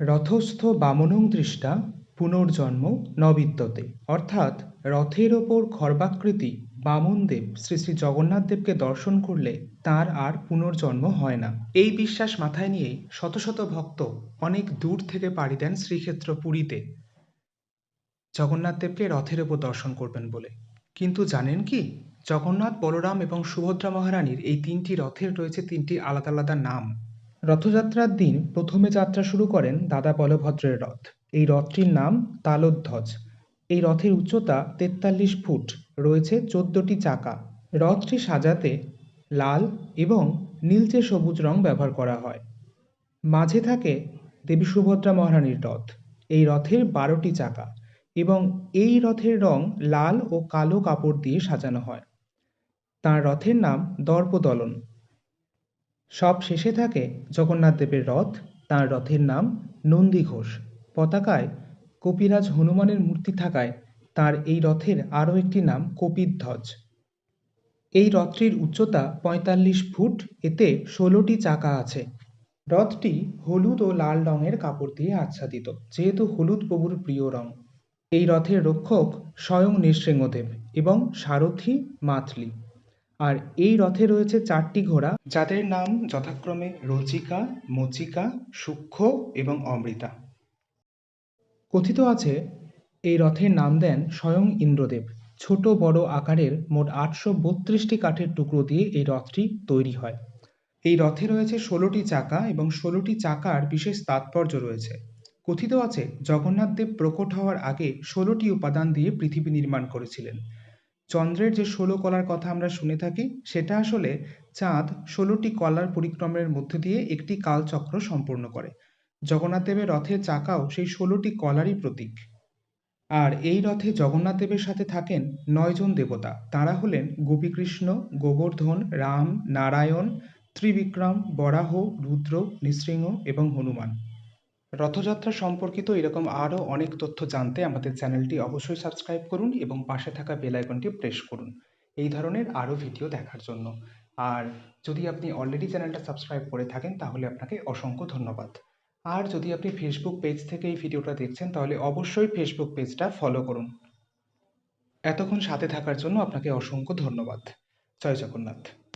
রথস্থ বামনং দৃষ্টা পুনর্জন্ম ন অর্থাৎ রথের ওপর খর্বাকৃতি বামনদেব শ্রী শ্রী জগন্নাথ দেবকে দর্শন করলে তার আর পুনর্জন্ম হয় না। এই বিশ্বাস মাথায় নিয়েই শত শত ভক্ত অনেক দূর থেকে পাড়ি দেন শ্রীক্ষেত্র পুরীতে। জগন্নাথ দেবকে রথের ওপর দর্শন করবেন বলে। কিন্তু জানেন কি? জগন্নাথ, বলরাম এবং সুভদ্রা মহারানীর এই তিনটি রথের রয়েছে তিনটি আলাদা আলাদা নাম। রথযাত্রার দিন প্রথমে যাত্রা শুরু করেন দাদা বলভদ্রের রথ। এই রথটির নাম তালোধ্বজ। এই রথের উচ্চতা তেতাল্লিশ ফুট, রয়েছে চোদ্দটি চাকা। রথটি সাজাতে লাল এবং নীলচে সবুজ রং ব্যবহার করা হয়। মাঝে থাকে দেবী সুভদ্রা মহারানীর রথ। এই রথের বারোটি চাকা এবং এই রথের রং লাল ও কালো কাপড় দিয়ে সাজানো হয়। তার রথের নাম দর্পদলন। সব শেষে থাকে জগন্নাথ দেবের রথ, তার রথের নাম নন্দী ঘোষ। পতাকায় কপিরাজ হনুমানের মূর্তি থাকায় তার এই রথের আরও একটি নাম কপিধ্বজ এই রথটির উচ্চতা পঁয়তাল্লিশ ফুট, এতে ষোলোটি চাকা আছে। রথটি হলুদ ও লাল রঙের কাপড় দিয়ে আচ্ছাদিত, যেহেতু হলুদ প্রভুর প্রিয় রং। এই রথের রক্ষক স্বয়ং নৃসিংহদেব এবং সারথি মাতলি। আর এই রথে রয়েছে চারটি ঘোড়া, যাদের নাম যথাক্রমে রচিকা, মচিকা, সূক্ষ্ম এবং অমৃতা। কথিত আছে, এই রথের নাম দেন স্বয়ং ইন্দ্রদেব। ছোট বড় আকারের মোট আটশো বত্রিশটি কাঠের টুকরো দিয়ে এই রথটি তৈরি হয়। এই রথে রয়েছে ষোলোটি চাকা এবং ষোলোটি চাকার বিশেষ তাৎপর্য রয়েছে। কথিত আছে, জগন্নাথ দেব প্রকট হওয়ার আগে ষোলোটি উপাদান দিয়ে পৃথিবী নির্মাণ করেছিলেন। চন্দ্রের যে ষোলো কলার কথা আমরা শুনে থাকি, সেটা আসলে চাঁদ ষোলোটি কলার পরিক্রমের মধ্য দিয়ে একটি কালচক্র সম্পূর্ণ করে। জগন্নাথ দেবের রথের চাকাও সেই ষোলোটি কলারই প্রতীক। আর এই রথে জগন্নাথ দেবের সাথে থাকেন নয়জন দেবতা। তারা হলেন গোপীকৃষ্ণ, গোবর্ধন, রাম, নারায়ণ, ত্রিবিক্রম, বরাহ, রুদ্র, নৃসিংহ এবং হনুমান। রথযাত্রা সম্পর্কিত এরকম আরও অনেক তথ্য জানতে আমাদের চ্যানেলটি অবশ্যই সাবস্ক্রাইব করুন এবং পাশে থাকা বেল আইকনটি প্রেস করুন। এই ধরনের আরও ভিডিও দেখার জন্য। আর যদি আপনি অলরেডি চ্যানেলটা সাবস্ক্রাইব করে থাকেন, তাহলে আপনাকে অসংখ্য ধন্যবাদ। আর যদি আপনি ফেসবুক পেজ থেকে এই ভিডিওটা দেখছেন, তাহলে অবশ্যই ফেসবুক পেজটা ফলো করুন। এতক্ষণ সাথে থাকার জন্য আপনাকে অসংখ্য ধন্যবাদ। জয় জগন্নাথ।